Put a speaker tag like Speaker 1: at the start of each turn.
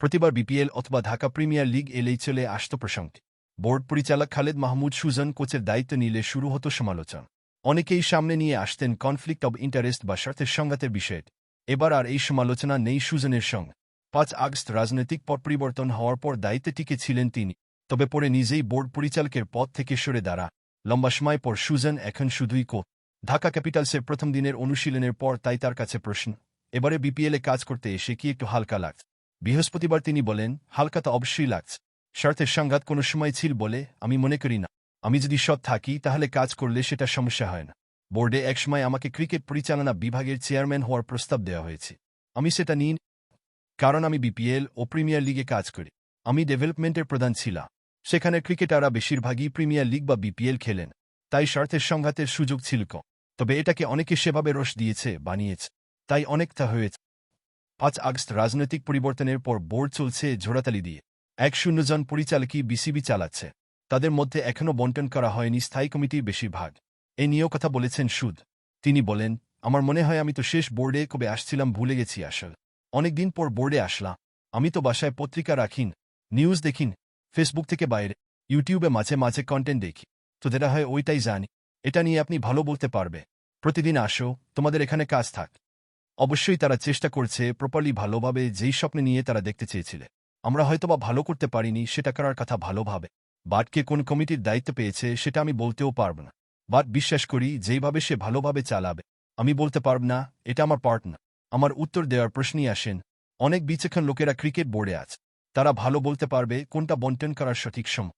Speaker 1: প্রতিবার বিপিএল অথবা Dhaka premier league এলেই চলে আসত প্রসঙ্গে বোর্ড পরিচালক খালেদ মাহমুদ সুজন কোচের দায়িত্ব নিলে শুরু হতো সমালোচনা। অনেকেই সামনে নিয়ে আসতেন কনফ্লিক্ট অব ইন্টারেস্ট বা স্বার্থের সংঘাতের বিষয়টি এবার আর এই সমালোচনা নেই সুজনের সঙ্গে। পাঁচ আগস্ট রাজনৈতিক পট পরিবর্তন হওয়ার পর দায়িত্বে টিকে ছিলেন তিনি, তবে পরে নিজেই বোর্ড পরিচালকের পদ থেকে সরে দাঁড়া। লম্বা সময় পর সুজন এখন শুধুই কো। ঢাকা ক্যাপিটালসের প্রথম দিনের অনুশীলনের পর তাই তার কাছে প্রশ্ন, এবারে বিপিএলে কাজ করতে এসে কি একটু হালকা লাগছে? বৃহস্পতিবার তিনি বলেন, হালকা তো অবশ্যই লাগছে। স্বার্থের সংঘাত কোনো সময় ছিল বলে আমি মনে করি না। আমি যদি সৎ থাকি, তাহলে কাজ করলে সেটা সমস্যা হয় না। বোর্ডে একসময় আমাকে ক্রিকেট পরিচালনা বিভাগের চেয়ারম্যান হওয়ার প্রস্তাব দেওয়া হয়েছে। আমি সেটা নিন কারণ আমি বিপিএল ও প্রিমিয়ার লিগে কাজ করি। আমি ডেভেলপমেন্টের প্রধান ছিলাম। সেখানে ক্রিকেটাররা বেশিরভাগই প্রিমিয়ার লিগ বা বিপিএল খেলেন। তাই স্বার্থের সংঘাতের সুযোগ ছিল কম। তবে এটাকে অনেকে সেভাবে রস দিয়েছে, বানিয়েছে। তাই অনেকটা হয়েছে। পাঁচ আগস্ট রাজনৈতিক পরিবর্তনের পর বোর্ড চলছে ঝোড়াতালি দিয়ে। এক শূন্যজন পরিচালকই বিসিবি চালাচ্ছে। তাদের মধ্যে এখনও বন্টন করা হয়নি স্থায়ী কমিটির বেশিরভাগ। এ নিয়েও কথা বলেছেন সুদ। তিনি বলেন, আমার মনে হয় আমি তো শেষ বোর্ডে কবে আসছিলাম ভুলে গেছি আসল। অনেকদিন পর বোর্ডে আসলাম। আমি তো বাসায় পত্রিকা রাখিন, নিউজ দেখিন, ফেসবুক থেকে বাইরে, ইউটিউবে মাঝে মাঝে কন্টেন্ট দেখি। তো যেটা হয় ওইটাই জানি। এটা নিয়ে আপনি ভালো বলতে পারবে। প্রতিদিন আসো, তোমাদের এখানে কাজ থাক। অবশ্যই তারা চেষ্টা করছে প্রপারলি ভালোভাবে যেই স্বপ্নে নিয়ে তারা দেখতে চেয়েছিলে। আমরা হয়তোবা ভালো করতে পারিনি, সেটা করার কথা ভালোভাবে বাটকে কোন কমিটির দায়িত্ব পেয়েছে, সেটা আমি বলতেও পারব না। বাট বিশ্বাস করি, যেইভাবে সে ভালোভাবে চালাবে, আমি বলতে পারব না, এটা আমার পার্ট না আমার উত্তর দেওয়ার প্রশ্নই আসেন, অনেক বিচক্ষণ লোকেরা ক্রিকেট বোর্ডে আছে। তারা ভালো বলতে পারবে কোনটা বন্টন করার সঠিক সময়।